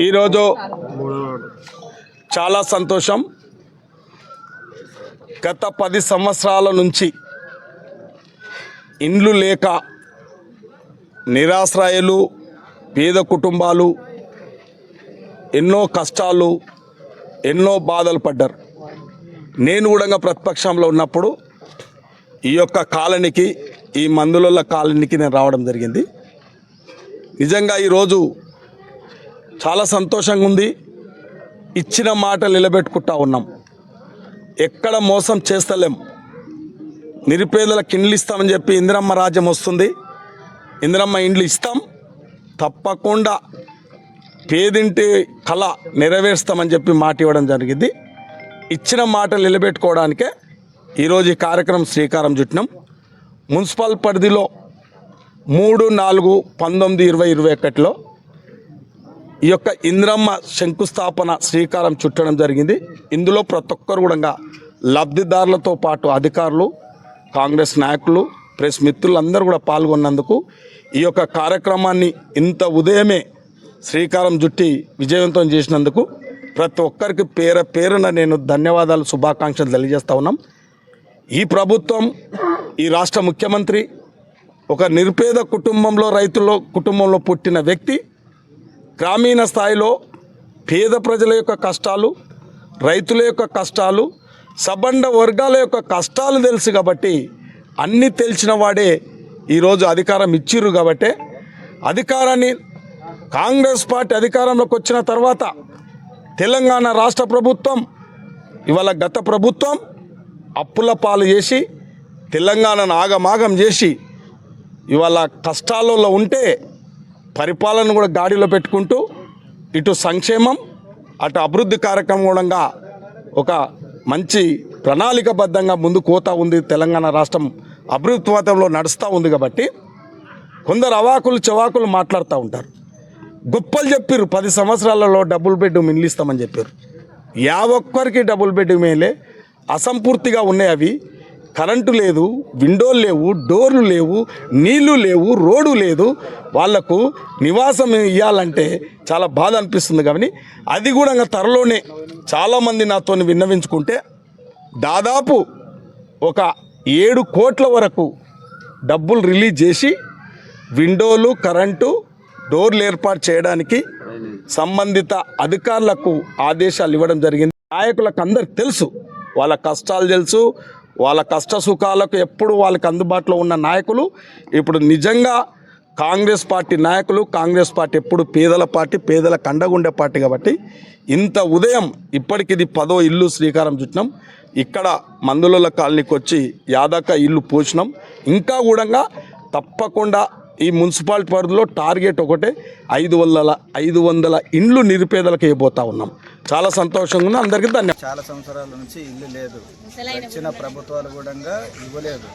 ఈరోజు చాలా సంతోషం. గత పది సంవత్సరాల నుంచి ఇండ్లు లేక నిరాశ్రాయులు పేద కుటుంబాలు ఎన్నో కష్టాలు ఎన్నో బాధలు పడ్డారు. నేను కూడా ప్రతిపక్షంలో ఉన్నప్పుడు ఈ యొక్క కాలనీకి ఈ మందుల కాలనీకి నేను రావడం జరిగింది. నిజంగా ఈరోజు చాలా సంతోషంగా ఉంది ఇచ్చిన మాట నిలబెట్టుకుంటా ఉన్నాం. ఎక్కడ మోసం చేస్తలేం. నిరుపేదలకు ఇండ్లు ఇస్తామని చెప్పి ఇందిరమ్మ రాజ్యం వస్తుంది. ఇందిరమ్మ ఇండ్లు ఇస్తాం. తప్పకుండా పేదింటి కళ నెరవేరుస్తామని చెప్పి మాట ఇవ్వడం జరిగింది. ఇచ్చిన మాట నిలబెట్టుకోవడానికే ఈరోజు ఈ కార్యక్రమం శ్రీకారం చుట్టినాం. మున్సిపల్ పరిధిలో మూడు నాలుగు పంతొమ్మిది ఇరవై ఇరవై ఒకటిలో ఈ యొక్క ఇంద్రమ్మ శంకుస్థాపన శ్రీకారం చుట్టడం జరిగింది. ఇందులో ప్రతి ఒక్కరు కూడా లబ్ధిదారులతో పాటు అధికారులు కాంగ్రెస్ నాయకులు ప్రెస్ మిత్రులందరూ కూడా పాల్గొన్నందుకు ఈ యొక్క కార్యక్రమాన్ని ఇంత ఉదయమే శ్రీకారం చుట్టి విజయవంతం చేసినందుకు ప్రతి ఒక్కరికి పేర పేరున నేను ధన్యవాదాలు శుభాకాంక్షలు తెలియజేస్తా ఉన్నాం. ఈ ప్రభుత్వం ఈ రాష్ట్ర ముఖ్యమంత్రి ఒక నిరుపేద కుటుంబంలో రైతుల్లో కుటుంబంలో పుట్టిన వ్యక్తి. గ్రామీణ స్థాయిలో పేద ప్రజల యొక్క కష్టాలు రైతుల యొక్క కష్టాలు సబండ వర్గాల యొక్క కష్టాలు తెలుసు కాబట్టి అన్నీ తెలిసిన వాడే ఈరోజు అధికారం ఇచ్చిర్రు కాబట్టే అధికారాన్ని కాంగ్రెస్ పార్టీ అధికారంలోకి వచ్చిన తర్వాత తెలంగాణ రాష్ట్ర ప్రభుత్వం ఇవాళ గత ప్రభుత్వం అప్పుల పాలు చేసి తెలంగాణను ఆగమాగం చేసి ఇవాళ కష్టాలలో ఉంటే పరిపాలన కూడా గాడిలో పెట్టుకుంటూ ఇటు సంక్షేమం అటు అభివృద్ధి కార్యక్రమం ఒక మంచి ప్రణాళికబద్ధంగా ముందు కోతా ఉంది తెలంగాణ రాష్ట్రం అభివృద్ధి నడుస్తూ ఉంది కాబట్టి కొందరు అవాకులు చవాకులు మాట్లాడుతూ ఉంటారు. గొప్పలు చెప్పారు పది సంవత్సరాలలో డబుల్ బెడ్రూమ్ ఇల్లు ఇస్తామని చెప్పారు యావొక్కరికి డబుల్ బెడ్రూమ్ వేయలే అసంపూర్తిగా ఉన్నాయి అవి. కరెంటు లేదు విండోలు లేవు డోర్లు లేవు నీళ్ళు లేవు రోడ్డు లేదు. వాళ్ళకు నివాసం ఇవ్వాలంటే చాలా బాధ అనిపిస్తుంది కానీ అది కూడా ఇంకా త్వరలోనే చాలామంది నాతో విన్నవించుకుంటే దాదాపు ఒక ఏడు కోట్ల వరకు డబ్బులు రిలీజ్ చేసి విండోలు కరెంటు డోర్లు ఏర్పాటు చేయడానికి సంబంధిత అధికారులకు ఆదేశాలు ఇవ్వడం జరిగింది. నాయకులకు అందరికి తెలుసు వాళ్ళ కష్టాలు తెలుసు వాళ్ళ కష్ట సుఖాలకు ఎప్పుడు వాళ్ళకి అందుబాటులో ఉన్న నాయకులు ఇప్పుడు నిజంగా కాంగ్రెస్ పార్టీ నాయకులు కాంగ్రెస్ పార్టీ ఎప్పుడు పేదల పార్టీ పేదల కండగుండే పార్టీ కాబట్టి ఇంత ఉదయం ఇప్పటికి ఇది పదో ఇల్లు శ్రీకారం చుట్టినాం. ఇక్కడ మందుల కాలనీకి వచ్చి యాదక ఇల్లు పోసినాం ఇంకా కూడా తప్పకుండా ఈ మున్సిపాలిటీ పరిధిలో టార్గెట్ ఒకటే ఐదు వందల ఐదు వందల ఇండ్లు నిరుపేదలకు ఇవ్వబోతా ఉన్నాం. చాలా సంతోషంగా ఉంది. అందరికీ ధన్యవాదాలు చాలా సంవత్సరాల నుంచి ఇల్లు లేదు. వచ్చిన ప్రభుత్వాలు కూడా ఇవ్వలేదు.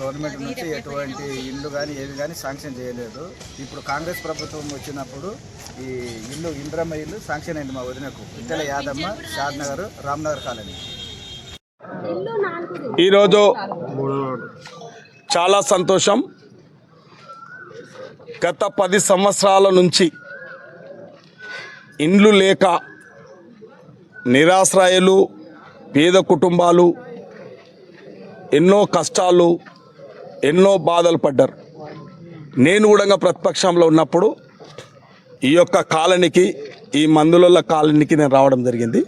గవర్నమెంట్ నుంచి ఎటువంటి ఇల్లు కానీ ఏవి కానీ శాంక్షన్ చేయలేదు. ఇప్పుడు కాంగ్రెస్ ప్రభుత్వం వచ్చినప్పుడు ఈ ఇల్లు ఇంద్రమ్మ ఇల్లు శాంక్షన్ అయింది మా వదినకు. ఇద్దల యాదమ్మ షాద్ నగర్ రామ్నగర్ కాలనీ. ఈరోజు చాలా సంతోషం. గత పది సంవత్సరాల నుంచి ఇండ్లు లేక నిరాశ్రాయలు పేద కుటుంబాలు ఎన్నో కష్టాలు ఎన్నో బాధలు పడ్డారు. నేను కూడా ప్రతిపక్షంలో ఉన్నప్పుడు ఈ యొక్క కాలనీకి ఈ మందుల కాలనీకి నేను రావడం జరిగింది.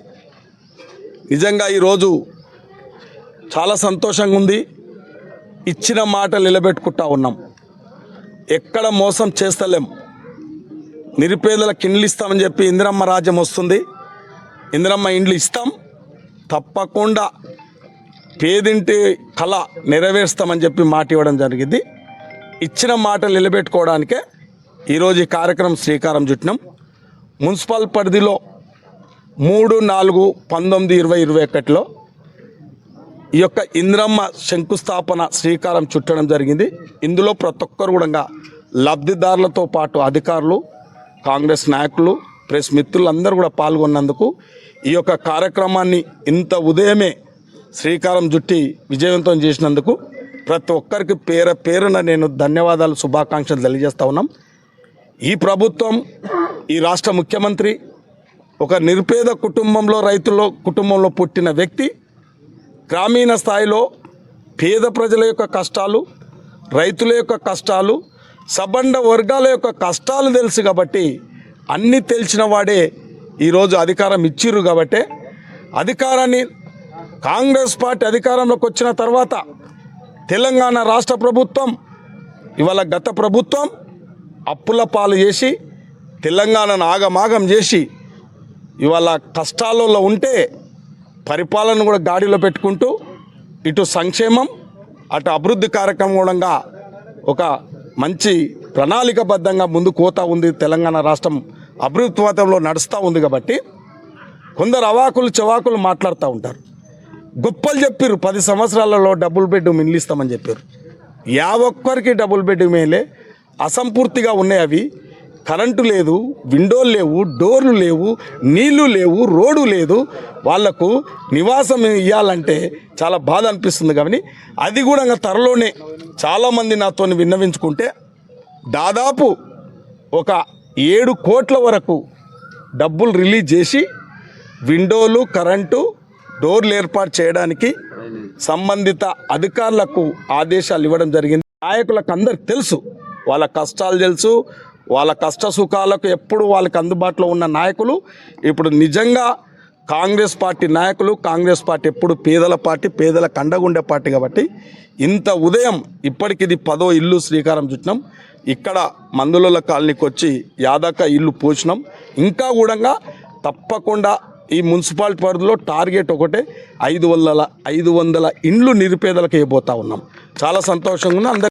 నిజంగా ఈరోజు చాలా సంతోషంగా ఉంది. ఇచ్చిన మాట నిలబెట్టుకుంటా ఉన్నాం. ఎక్కడ మోసం చేస్తలేం. నిరుపేదలకు ఇండ్లు ఇస్తామని చెప్పి ఇందిరమ్మ రాజ్యం వస్తుంది. ఇందిరమ్మ ఇండ్లు ఇస్తాం. తప్పకుండా పేదింటి కళ నెరవేరుస్తామని చెప్పి మాట ఇవ్వడం జరిగింది. ఇచ్చిన మాట నిలబెట్టుకోవడానికే ఈరోజు ఈ కార్యక్రమం శ్రీకారం చుట్టినాం. మున్సిపల్ పరిధిలో మూడు నాలుగు పంతొమ్మిది ఇరవై ఇరవై ఒకటిలో ఈ యొక్క ఇంద్రమ్మ శంకుస్థాపన శ్రీకారం చుట్టడం జరిగింది. ఇందులో ప్రతి ఒక్కరు కూడా లబ్ధిదారులతో పాటు అధికారులు కాంగ్రెస్ నాయకులు ప్రెస్ మిత్రులందరూ కూడా పాల్గొన్నందుకు ఈ యొక్క కార్యక్రమాన్ని ఇంత ఉదయమే శ్రీకారం చుట్టి విజయవంతం చేసినందుకు ప్రతి ఒక్కరికి పేర పేరున నేను ధన్యవాదాలు శుభాకాంక్షలు తెలియజేస్తా ఉన్నాం. ఈ ప్రభుత్వం ఈ రాష్ట్ర ముఖ్యమంత్రి ఒక నిరుపేద కుటుంబంలో రైతుల కుటుంబంలో పుట్టిన వ్యక్తి. గ్రామీణ స్థాయిలో పేద ప్రజల యొక్క కష్టాలు రైతుల యొక్క కష్టాలు సబండ వర్గాల యొక్క కష్టాలు తెలుసు కాబట్టి అన్నీ తెలిసిన వాడే ఈరోజు అధికారం ఇచ్చిర్రు కాబట్టే అధికారాన్ని కాంగ్రెస్ పార్టీ అధికారంలోకి వచ్చిన తర్వాత తెలంగాణ రాష్ట్ర ప్రభుత్వం ఇవాళ గత ప్రభుత్వం అప్పుల పాలు చేసి తెలంగాణను ఆగమాగం చేసి ఇవాళ కష్టాలలో ఉంటే పరిపాలన కూడా గాడిలో పెట్టుకుంటూ ఇటు సంక్షేమం అటు అభివృద్ధి కార్యక్రమంగా ఒక మంచి ప్రణాళికబద్ధంగా ముందు కోతా ఉంది తెలంగాణ రాష్ట్రం. అభివృద్ధి నడుస్తూ ఉంది కాబట్టి కొందరు అవాకులు చవాకులు మాట్లాడుతూ ఉంటారు. గొప్పలు చెప్పారు పది సంవత్సరాలలో డబుల్ బెడ్రూమ్ ఇల్లు ఇస్తామని చెప్పారు యా ఒక్కరికి డబుల్ బెడ్రూమ్ మేలే అసంపూర్తిగా ఉన్నాయి అవి. కరెంటు లేదు విండోలు లేవు డోర్లు లేవు నీళ్ళు లేవు రోడ్డు లేదు. వాళ్ళకు నివాసం ఇవ్వాలంటే చాలా బాధ అనిపిస్తుంది కానీ అది కూడా ఇంకా త్వరలోనే చాలామంది నాతో విన్నవించుకుంటే దాదాపు ఒక ఏడు కోట్ల వరకు డబ్బులు రిలీజ్ చేసి విండోలు కరెంటు డోర్లు ఏర్పాటు చేయడానికి సంబంధిత అధికారులకు ఆదేశాలు ఇవ్వడం జరిగింది. నాయకులకు అందరికి తెలుసు వాళ్ళ కష్టాలు తెలుసు వాళ్ళ కష్ట సుఖాలకు ఎప్పుడు వాళ్ళకి అందుబాటులో ఉన్న నాయకులు ఇప్పుడు నిజంగా కాంగ్రెస్ పార్టీ నాయకులు కాంగ్రెస్ పార్టీ ఎప్పుడు పేదల పార్టీ పేదల కండగుండే పార్టీ కాబట్టి ఇంత ఉదయం ఇప్పటికి ఇది పదో ఇల్లు శ్రీకారం చుట్టినాం. ఇక్కడ మందుల కాలనీకి వచ్చి యాదక ఇల్లు పోసినాం. ఇంకా కూడా తప్పకుండా ఈ మున్సిపాలిటీ పరిధిలో టార్గెట్ ఒకటే ఐదు వందల ఐదు వందల ఇండ్లు నిరుపేదలకు ఇవ్వబోతా ఉన్నాం. చాలా సంతోషంగా ఉంది.